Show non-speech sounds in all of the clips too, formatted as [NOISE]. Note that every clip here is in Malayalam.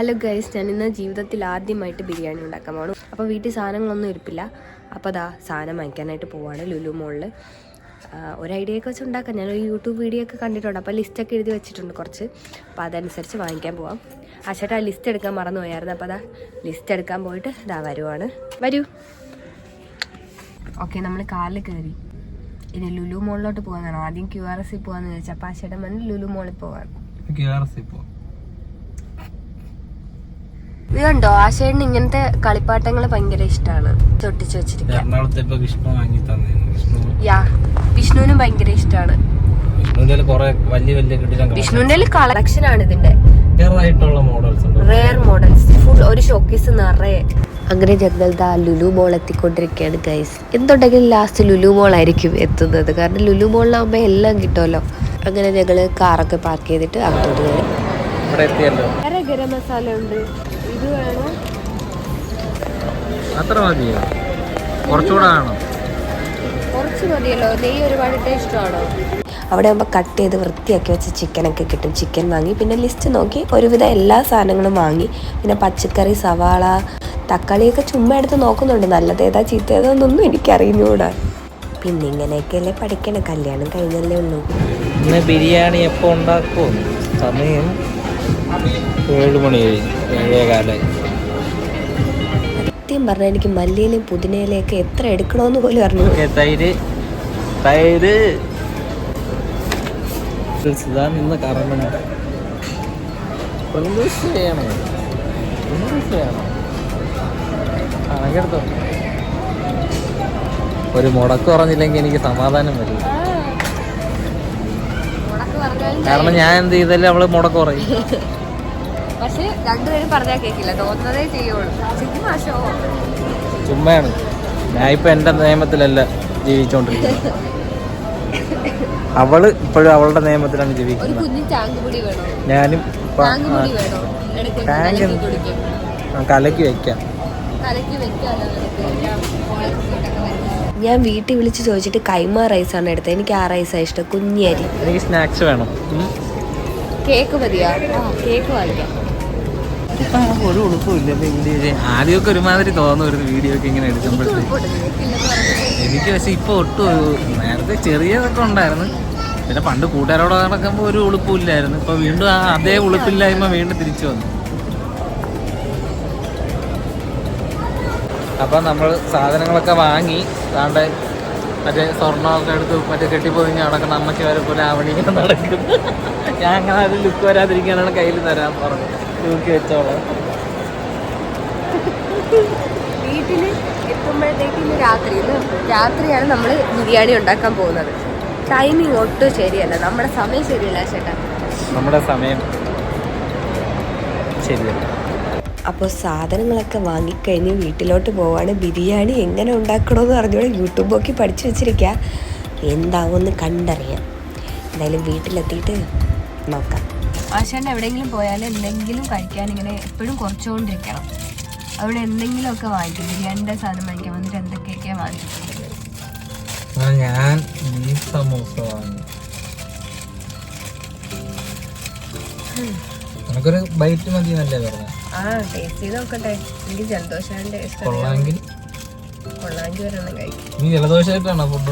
ഹലോ ഗൈസ് ഞാൻ ഇന്ന് ജീവിതത്തിൽ ആദ്യമായിട്ട് ബിരിയാണി ഉണ്ടാക്കാൻ പോകണം അപ്പോൾ വീട്ടിൽ സാധനങ്ങളൊന്നും ഇരിപ്പില്ല. അപ്പോൾ അതാ സാധനം വാങ്ങിക്കാനായിട്ട് പോവാണ് ലുലു മോളിൽ ഒരു ഐഡിയ ഒക്കെ വെച്ച് ഉണ്ടാക്കാം. ഞാനൊരു യൂട്യൂബ് വീഡിയോ ഒക്കെ കണ്ടിട്ടുണ്ട്. അപ്പോൾ ലിസ്റ്റൊക്കെ എഴുതി വെച്ചിട്ടുണ്ട് കുറച്ച്. അപ്പോൾ അതനുസരിച്ച് വാങ്ങിക്കാൻ പോവാം. ആ ചേട്ടാ ലിസ്റ്റ് എടുക്കാൻ മറന്നു പോയായിരുന്നു. അപ്പോൾ അതാ ലിസ്റ്റ് എടുക്കാൻ പോയിട്ട് ഇതാ വരുവാണ്. വരൂ. ഓക്കെ നമ്മൾ കാറിൽ കയറി. ഇനി ലുലു മോളിലോട്ട് പോകാനാണ്. ആദ്യം ക്യു ആർ എസിൽ പോകാമെന്ന് ചോദിച്ചാൽ അപ്പോൾ ആ ചേട്ടൻ പറഞ്ഞു ലുലു മോളിൽ പോകാൻ ഇത് കണ്ടോ ആശേടിന് ഇങ്ങനത്തെ കളിപ്പാട്ടങ്ങൾ ഭയങ്കര ഇഷ്ടമാണ് തൊട്ടിച്ചു വെച്ചിരിക്കുന്നത് യാ വിഷ്ണുവിനും ഭയങ്കര ഇഷ്ടമാണ് വിഷ്ണുവിന്റെ കളക്ഷൻ. ആണ് ഇതിന്റെ. റെയർ മോഡൽസ് ഫുൾ ഒരു ഷോക്കേസ് നിറയെ. അങ്ങനെ ഞങ്ങൾ ദാ ലുലു മോൾ എത്തിക്കൊണ്ടിരിക്കുകയാണ് ഗൈസ് എന്തുണ്ടെങ്കിലും ലാസ്റ്റ് ലുലു മോൾ ആയിരിക്കും എത്തുന്നത്. കാരണം ലുലു മോളിലാവുമ്പോ എല്ലാം കിട്ടുമല്ലോ. അങ്ങനെ ഞങ്ങൾ കാറൊക്കെ പാർക്ക് ചെയ്തിട്ട് അകത്തോട്ട് കയറി. വേറെ ഗരം മസാല ഉണ്ട്. ഇത് വേണോ? അത്ര മതിയോ? കുറച്ചുകൂടെ കാണും കുറച്ച് മതിയല്ലോ. നെയ്യ് ഒരുപാട് ഇഷ്ടമാണോ? അവിടെ ആകുമ്പോൾ കട്ട് ചെയ്ത് വൃത്തിയാക്കി വെച്ച ചിക്കനൊക്കെ കിട്ടും. ചിക്കൻ വാങ്ങി. പിന്നെ ലിസ്റ്റ് നോക്കി. ഒരുവിധം എല്ലാ സാധനങ്ങളും വാങ്ങി. പിന്നെ പച്ചക്കറി സവാള തക്കാളിയൊക്കെ ചുമ്മാ എടുത്ത് നോക്കുന്നുണ്ട്. നല്ലതേതാ ചീത്തേതാന്നൊന്നും എനിക്കറിഞ്ഞുകൂടാ പിന്നെ ഇങ്ങനെയൊക്കെയല്ലേ പഠിക്കണേ. കല്യാണം കഴിഞ്ഞല്ലേ ഉള്ളൂ. ഇന്ന് ബിരിയാണി എപ്പോ ഉണ്ടാക്കും? സമയം ഏഴ് മണി കഴിഞ്ഞു സത്യം പറഞ്ഞാൽ എനിക്ക് മല്ലിയിലും പുതിനയിലൊക്കെ എത്ര എടുക്കണമെന്ന് പോലും അറിഞ്ഞു തൈര് തൈര്. കറങ്ങണം. ചെയ്യണം. ചെയ്യണം. കണക്കെടുത്തോ. ഒരു മുടക്ക് പറഞ്ഞില്ലെങ്കിൽ എനിക്ക് സമാധാനം വരും കാരണം ഞാൻ എന്ത് ചെയ്താലും അവൾ മുടക്ക് പറയും. [LAUGHS] പക്ഷെ രണ്ടുപേരും പറഞ്ഞാൽ കേൾക്കില്ല തോന്നുന്നതേ ചെയ്യുള്ളൂ. ചുമ്മയാണ്. ഞാൻ ഇപ്പൊ എന്റെ നിയമത്തിലല്ല ജീവിച്ചോണ്ടിരിക്കുന്നത് [LAUGHS] അവൾ ഇപ്പോഴും അവളുടെ നിയമത്തിലാണ് ജീവിക്കുന്നത്. ഞാനും ടാങ്ക് കലക്കി വെക്കാം. കലക്കി നിനക്ക്. ഞാൻ വീട്ടിൽ വിളിച്ച് ചോദിച്ചിട്ട് കൈമ റൈസാണ് എടുത്തത്. എനിക്ക് ആ റൈസാണ് ഇഷ്ടം. കുഞ്ഞരി എനിക്ക് സ്നാക്സ് വേണം. കേക്ക് മതിയോ? ആ കേക്ക് വാങ്ങിക്കാം. ഇപ്പൊ ആ ഒരു ഉളുപ്പില്ല വീഡിയോ ആദ്യമൊക്കെ ഒരുമാതിരി തോന്നുന്നു വീഡിയോ ഒക്കെ ഇങ്ങനെ എടുക്കുമ്പോഴത്തേക്ക്. എനിക്ക് പക്ഷെ ഇപ്പൊ ഒട്ടും ഒരു- നേരത്തെ ചെറിയതൊക്കെ ഉണ്ടായിരുന്നു. പിന്നെ പണ്ട് കൂട്ടുകാരോട് നടക്കുമ്പോൾ ഒരു ഉളുപ്പില്ലായിരുന്നു ഇപ്പൊ വീണ്ടും അതേ ഉളുപ്പില്ലായ്മ വീണ്ടും തിരിച്ചു വന്നു. അപ്പൊ നമ്മൾ സാധനങ്ങളൊക്കെ വാങ്ങി അതാണ്ട് മറ്റേ സ്വർണമൊക്കെ എടുത്ത് മറ്റേ കെട്ടിപ്പൊതിഞ്ഞ് നടക്കണം അമ്മയ്ക്ക് വരെ പോലെ ആവണിങ്ങനെ നടക്കും ഞാൻ അങ്ങനെ അത് ലുക്ക് വരാതിരിക്കാനാണ് കയ്യിൽ തരാൻ പറഞ്ഞത്. ലുക്ക് വെച്ചോളാം. വീട്ടിൽ എത്തുമ്പോഴത്തേക്ക് ഇന്ന് രാത്രി. ഇന്ന് രാത്രിയാണ് നമ്മൾ ബിരിയാണി ഉണ്ടാക്കാൻ പോകുന്നത്. ടൈമിങ് ഒട്ടും ശരിയല്ല. നമ്മുടെ സമയം ശരിയല്ല ചേട്ടാ. നമ്മുടെ സമയം ശരിയല്ല. അപ്പോൾ സാധനങ്ങളൊക്കെ വാങ്ങിക്കഴിഞ്ഞ് വീട്ടിലോട്ട് പോവാണ്. ബിരിയാണി എങ്ങനെ ഉണ്ടാക്കണമെന്ന് അറിഞ്ഞോളൂ യൂട്യൂബ് നോക്കി പഠിച്ചു വെച്ചിരിക്കുക എന്താവുമെന്ന് കണ്ടറിയാം. എന്തായാലും വീട്ടിലെത്തിയിട്ട് നോക്കാം. ആശാൻ എവിടെയെങ്കിലും പോയാൽ എന്തെങ്കിലും കഴിക്കാൻ ഇങ്ങനെ എപ്പോഴും കുറച്ചുകൊണ്ടിരിക്കണം. അവിടെ എന്തെങ്കിലുമൊക്കെ വാങ്ങിക്കും. ബിരിയാണിന്റെ സാധനം വാങ്ങിക്കാൻ വന്നിട്ട് എന്തൊക്കെയൊക്കെയാണ് വാങ്ങിക്കുന്നത്? ഞാൻ ബീഫ് സമൂസ വാങ്ങി. നമുക്കൊരു ബൈറ്റ് മതി എന്നല്ലേ പറഞ്ഞ. ആ ടേസ്റ്റ് ചെയ്ത് നോക്കട്ടെ. എനിക്ക് ജലദോഷാന്റെ ടേസ്റ്റ് കൊള്ളാമെങ്കിൽ? കൊള്ളാങ്കി വരണം കഴിക്കും നീ ജലദോഷമായിട്ടാണോ ഫുഡ്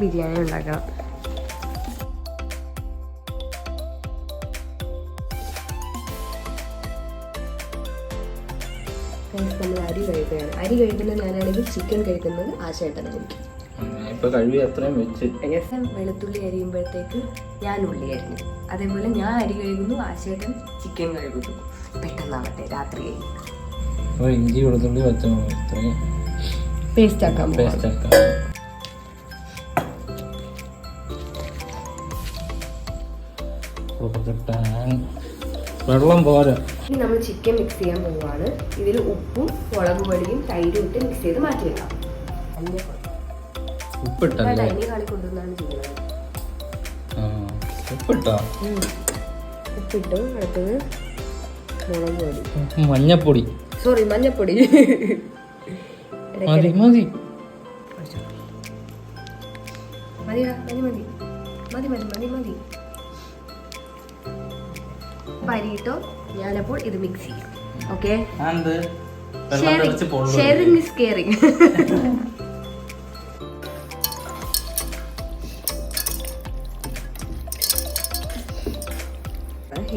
ബിരിയാണി ഉണ്ടാക്കണം. നമ്മൾ അരി കഴിക്കുകയാണ് അരി കഴിക്കുന്നത് ഞാനാണെങ്കിൽ ചിക്കൻ കഴിക്കുന്നത് ആ ചേട്ടനായിരിക്കും ഇപ്പൊ കഴിവ് അത്രയും വെച്ച്. വെളുത്തുള്ളി അരിയുമ്പോഴത്തേക്ക് ഞാൻ ഉള്ളി അരിഞ്ഞു. അതേപോലെ ഞാൻ അരി കഴുകുന്നു ആ ചേട്ടൻ ചിക്കൻ കഴുകുന്നു. പെട്ടെന്നാവട്ടെ രാത്രി അപ്പോൾ ഇഞ്ചി വെളുത്തുള്ളി പച്ചമുളക് ഇത്രയും. പേസ്റ്റ് ആക്കാൻ പേസ്റ്റ് ആക്കാം വെള്ളം പോരാ. ഇനി നമ്മൾ ചിക്കൻ മിക്സ് ചെയ്യാൻ പോവുകയാണ് ഇതിൽ ഉപ്പും മുളക് പൊടിയും തൈരും ഇട്ട് മിക്സ് ചെയ്ത് മാറ്റി വെക്കാം ഉപ്പിട്ടല്ലേ ഡൈനി കളി കൊണ്ടുവന്നാണ് ചെയ്യുന്നത്. ആ ഉപ്പിട്ടോ? ഉപ്പിട്ടു അടുത്തത് മുളക് പൊടി. മഞ്ഞപ്പൊടി. സോറി മഞ്ഞപ്പൊടി. മതി മതി. കുറച്ച് മതിടാ മതി മതി. മതി മതി മതി മതി. പരിയിട്ടോ ഞാനപ്പോൾ ഇത് മിക്സ് ചെയ്യാം. ഓക്കെ ഷെയറിംഗ് ഇസ് കെയറിംഗ്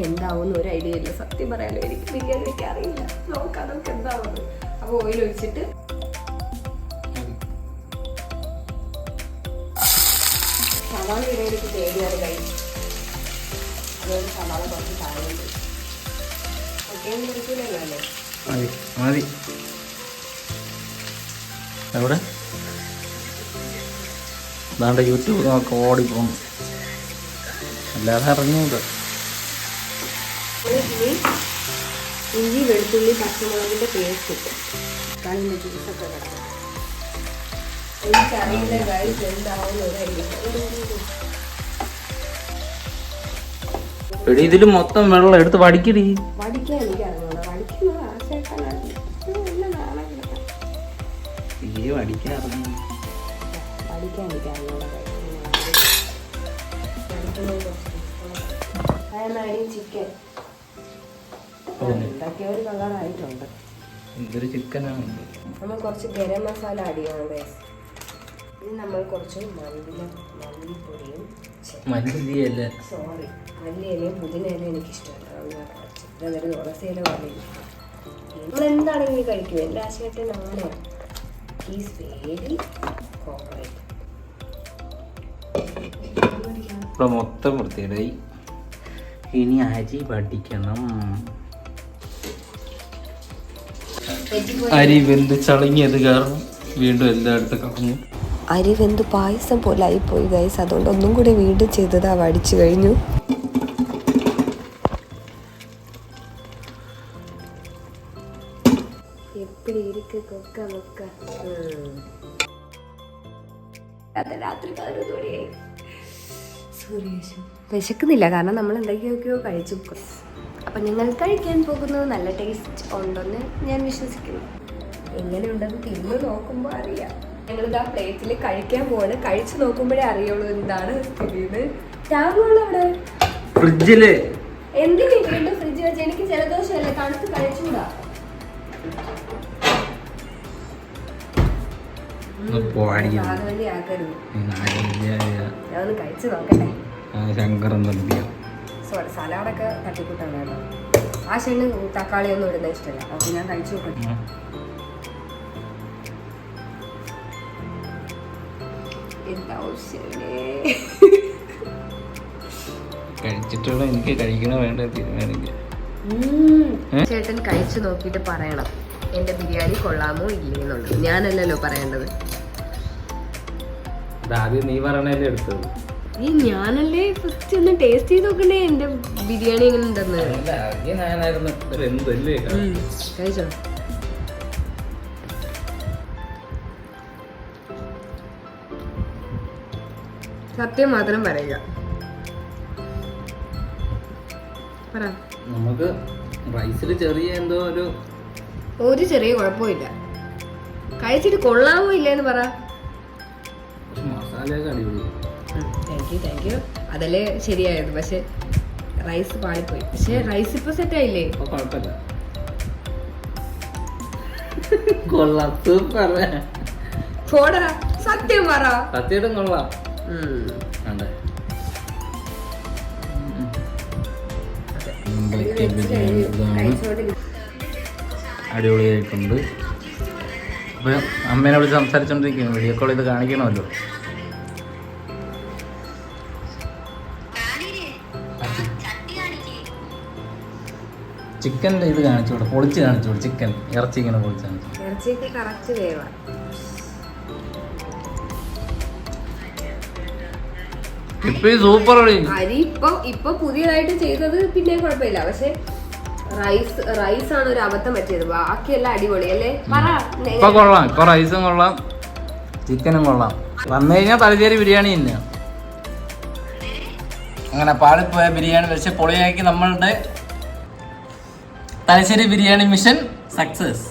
എന്താവും ഒരു ഐഡിയ ഇല്ല. സത്യം പറയാലോ എനിക്ക് ബിരിയാണി വെക്കാൻ അറിയില്ല. നമുക്ക് എന്താവും അപ്പോൾ ഓയിൽ ഒഴിച്ചിട്ട്. സവാള ഇടാൻ എനിക്ക് പേടിയാണ് കഴിയും അതുകൊണ്ട് സവാള കുറച്ച് താഴെ ഓക്കെ എടുക്കില്ലല്ലോ അല്ലേ? മതി മതി. എവിടെ? യൂട്യൂബ് നോക്കി ഓടിപ്പോന്നു അല്ലാതെ അറിഞ്ഞൂത് ഇഞ്ചി വെളുത്തുള്ളി പച്ചമുളകിന്റെ പേസ്റ്റ് ഇട്ട്. കണ്ണിന് ജ്യൂസൊക്കെ കിടക്കും എനിക്കറിയില്ല ഗൈസ് എടി ഇതിൽ മൊത്തം വെള്ളം എടുത്ത് വടിക്കടി. വടിക്കാൻ വടിക്കുന്നത് അറിഞ്ഞു ചിക്കൻ എന്തൊരു ചിക്കനാണ്. നമ്മൾ കുറച്ച് ഗരം മസാല ആഡ് ചെയ്യണം ഇനി നമ്മൾ കുറച്ച് മല്ലി മല്ലിപ്പൊടിയും മല്ലിയല്ല സോറി മല്ലിയിലയും പുതിനയിലയും എനിക്ക് ഇഷ്ടമല്ല അതൊരു പോലെ നമ്മൾ എന്താണെങ്കിലും കഴിക്കും എന്റെ ആശയത്തിൽ അങ്ങനെ ഈസ് വെരി കോപ്പറേറ്റ് ഇവിടെ മൊത്തം വൃത്തിയിടായി ഇനി അരി പഠിക്കണം അരി വെന്ത് ചളങ്ങിയത് കാരണം വീണ്ടും എല്ലായിടത്തും കറങ്ങും അരി വെന്ത് പായസം പോലെ ആയിപ്പോയി ഗൈസ് അതുകൊണ്ട് ഒന്നും കൂടി വീണ്ടും ചെയ്തത് ആ വടിച്ചു കഴിഞ്ഞു. എപ്പോഴും ഇരിക്ക് കൊക്ക രാത്രി വിശക്കുന്നില്ല കാരണം നമ്മൾ എന്തൊക്കെയൊക്കെയോ കഴിച്ചു. അപ്പം ഞങ്ങൾ കഴിക്കാൻ പോകുന്നത് നല്ല ടേസ്റ്റ് ഉണ്ടെന്ന് ഞാൻ വിശ്വസിക്കുന്നു. എങ്ങനെയുണ്ടെന്ന് തിന്ന് നോക്കുമ്പോൾ അറിയാം. ഞങ്ങളിത് ആ പ്ലേറ്റിൽ കഴിക്കാൻ പോവാണ്. കഴിച്ചു നോക്കുമ്പോഴേ അറിയുള്ളൂ എന്താണ് സ്ഥിതിന്ന്. അവിടെ? ഫ്രിഡ്ജിൽ. എന്തിനു വീണ്ടും ഫ്രിഡ്ജ് വെച്ച്? എനിക്ക് ജലദോഷമല്ലേ? തണുത്ത് കഴിച്ചുകൂടാ പോടിയ ആകവേണ്ടി സോറി സലാഡൊക്കെ തട്ടിക്കൂട്ടാണ് കേട്ടോ ആ ഷെണ്ണ് തക്കാളിയൊന്നും ഇടുന്ന ഇഷ്ടമല്ല അപ്പൊ ഞാൻ കഴിച്ചു നോക്കട്ടെ കഴിച്ചിട്ടുള്ള എനിക്ക് കഴിക്കണ വേണ്ട തീരുമാനിക്കുക ചേട്ടൻ കഴിച്ചു നോക്കിയിട്ട് പറയണം. എന്റെ ബിരിയാണി കൊള്ളാമോ ഇല്ലെന്നുള്ളത് ഞാനല്ലല്ലോ പറയേണ്ടത്. ആദ്യം നീ പറയണല്ലേ എടുത്തത്. ഈ ഞാനല്ലേ ഫസ്റ്റ് ഒന്ന് ടേസ്റ്റ് ചെയ്ത് നോക്കണ്ടേ? എന്റെ ബിരിയാണി എങ്ങനെ ഉണ്ടെന്ന്? കഴിച്ചോ? സത്യം മാത്രം പറയുക. പറ. നമുക്ക് റൈസിൽ ചെറിയ എന്തോ ഒരു ഒരു ചെറിയ കുഴപ്പമില്ല. കഴിച്ചിട്ട് കൊള്ളാവോ ഇല്ലെന്ന് പറ. മസാലയൊക്കെ അടിപൊളി താങ്ക് യു താങ്ക് യു അതല്ലേ ശരിയായത്. പക്ഷെ റൈസ് പാളിപ്പോയി. പക്ഷെ റൈസ് ഇപ്പൊ സെറ്റ് ആയില്ലേ? കുഴപ്പമില്ല കൊള്ളാം. സൂപ്പർ പോടാ സത്യം പറ. സത്യമായിട്ടും കൊള്ളാം. അടിപൊളിയായിട്ടുണ്ട്. അപ്പൊ അമ്മേനെ വിളിച്ച് സംസാരിച്ചോണ്ടിരിക്കുന്നു വീഡിയോ കോൾ ഇത് കാണിക്കണമല്ലോ. ചിക്കന്റെ ഇത് കാണിച്ചു കൊടുക്കും പൊളിച്ച് കാണിച്ചു കൊടുക്കും ചിക്കൻ ഇറച്ചി ഇങ്ങനെ പൊളിച്ച് കാണിച്ചു ഇറച്ചിയൊക്കെ കറക്റ്റ് വേവാ. ഇപ്പൊ സൂപ്പർ അരി ഇപ്പൊ ഇപ്പൊ പുതിയതായിട്ട് ചെയ്തത് പിന്നെ കുഴപ്പമില്ല. പക്ഷെ റൈസ് റൈസ് ആണ് ഒരു അബദ്ധം പറ്റിയത്. ബാക്കിയെല്ലാം അടിപൊളി അല്ലേ? പറ ഇപ്പൊ കൊള്ളാം ഇപ്പൊ റൈസും കൊള്ളാം ചിക്കനും കൊള്ളാം. വന്നു കഴിഞ്ഞാൽ തലശ്ശേരി ബിരിയാണി തന്നെയാണ് അങ്ങനെ പാളിപ്പോയ ബിരിയാണി വെച്ച് പൊളിയാക്കി നമ്മളുടെ തലശ്ശേരി ബിരിയാണി മിഷൻ സക്സസ്.